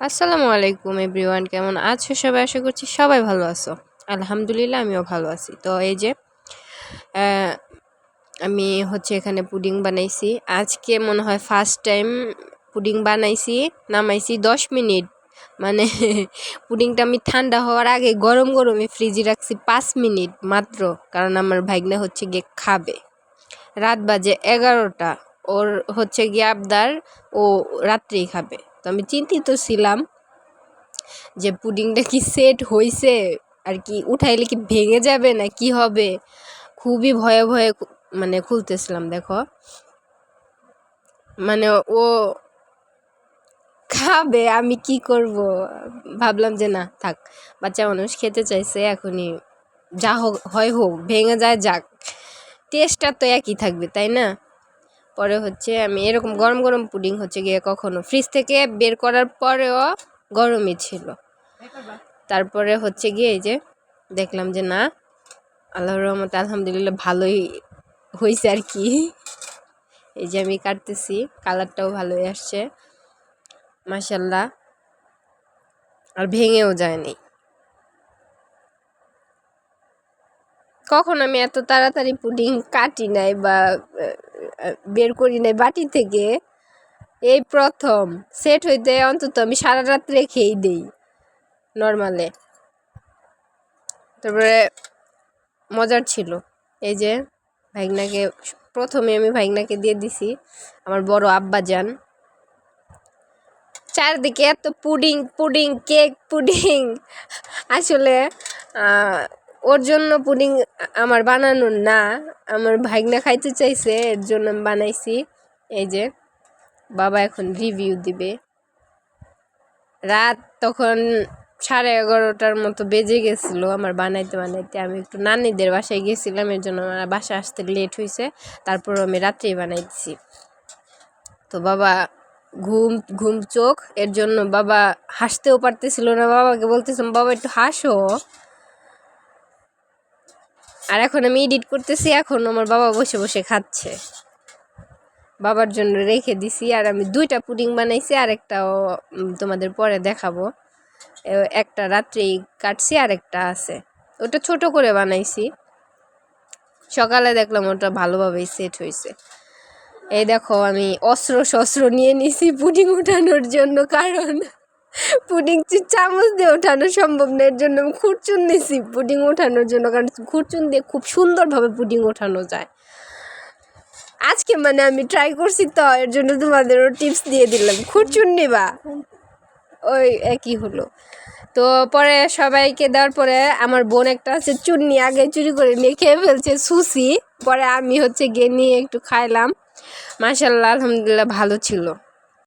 আসসালামু আলাইকুম এভরিওয়ান, কেমন আছো সবাই? আশা করছি সবাই ভালো আছো। আলহামদুলিল্লাহ, আমিও ভালো আছি। তো এই যে আমি হচ্ছে এখানে পুডিং বানাইছি। আজকে মনে হয় ফার্স্ট টাইম পুডিং বানাইছি, নামাইছি দশ মিনিট। মানে পুডিংটা আমি ঠান্ডা হওয়ার আগে গরম গরমে ফ্রিজে রাখছি পাঁচ মিনিট মাত্র, কারণ আমার ভাইগনা হচ্ছে গিয়ে খাবে। রাত বাজে এগারোটা, ওর হচ্ছে গিয়ে আবদার, ও রাত্রেই খাবে। তো আমি চিন্তিত ছিলাম যে পুডিংটা কি সেট হয়েছে আর কি উঠাইলে কি ভেঙে যাবে না কি হবে? খুবই ভয়ে ভয়ে মানে খুলতেছিলাম, দেখো। মানে ও খাবে, আমি কি করব? ভাবলাম যে না, থাক, বাচ্চা মানুষ খেতে চাইছে, এখনই যা হোক, হয় হোক, ভেঙে যায় যাক। টেস্টটা তো একই থাকবে, তাই না? পরে হচ্ছে আমি এরকম গরম গরম পুডিং হচ্ছে গিয়ে কখনো ফ্রিজ থেকে বের করার পরেও গরমই ছিল। তারপরে হচ্ছে গিয়ে এই যে দেখলাম যে না, আল্লাহর রহমতে আলহামদুলিল্লাহ ভালোই হয়েছে আর কি। এই যে আমি কাটতেছি, কালারটাও ভালোই আসছে। মাসাল্লাহ আর ভেঙেও যায়নি। কখন আমি এত তাড়াতাড়ি পুডিং কাটি নাই বা বের করি নাই বাটি থেকে, এই প্রথম সেট হইতে অন্তত আমি সারা রাত রেখেই দিই নর্মালে তারপরে মজার ছিল, এই যে ভাইগনাকে প্রথমে আমি ভাইগনাকে দিয়ে দিছি, আমার বড় আব্বা যান। চারদিকে এত পুডিং পুডিং, কেক পুডিং, আসলে ওর জন্য পুডিং আমার বানানো না, আমার ভাইগনা খাইতে চাইছে, এর জন্য আমি বানাইছি। এই যে, বাবা এখন রিভিউ দিবে। রাত তখন সাড়ে এগারোটার মতো বেজে গেছিল আমার বানাইতে বানাইতে। আমি একটু নানিদের বাসায় গেছিলাম, এর জন্য আমার বাসায় আসতে লেট হয়েছে তারপর আমি রাত্রেই বানাইছি। তো বাবা ঘুম ঘুম চোখ, এর জন্য বাবা হাসতেও পারতেছিল না, বাবাকে বলতেছিলাম, বাবা, একটু হাসো। আর এখন আমি এডিট করতেছি, এখন আমার বাবা বসে বসে খাচ্ছে। বাবার জন্য রেখে দিছি, আর আমি দুইটা পুডিং বানাইছি আর একটাও তোমাদের পরে দেখাবো। একটা রাত্রেই কাটছি আর একটা আছে। ওটা ছোট করে বানাইছি। সকালে দেখলাম ওটা ভালোভাবেই সেট হয়েছে এই দেখো, আমি অস্ত্র শস্ত্র নিয়ে নিছি পুডিং উঠানোর জন্য, কারণ পুডিং চামচ দিয়ে ওঠানো সম্ভব না, এর জন্য আমি খুরচুন নিছি পুডিং ওঠানোর জন্য, কারণ খুরচুন দিয়ে খুব সুন্দরভাবে পুডিং ওঠানো যায়। আজকে মানে আমি ট্রাই করছি তো, এর জন্য তোমাদেরও টিপস দিয়ে দিলাম। খুরচুন নিবা। ওই একই হলো। তো পরে সবাইকে দেওয়ার পরে আমার বোন একটা আছে, চুন্নি আগে চুরি করে নিয়ে খেয়ে ফেলছে, সুসি। পরে আমি হচ্ছে গিয়ে নিয়ে একটু খাইলাম। মাসাল্লাহ আলহামদুলিল্লাহ ভালো ছিল।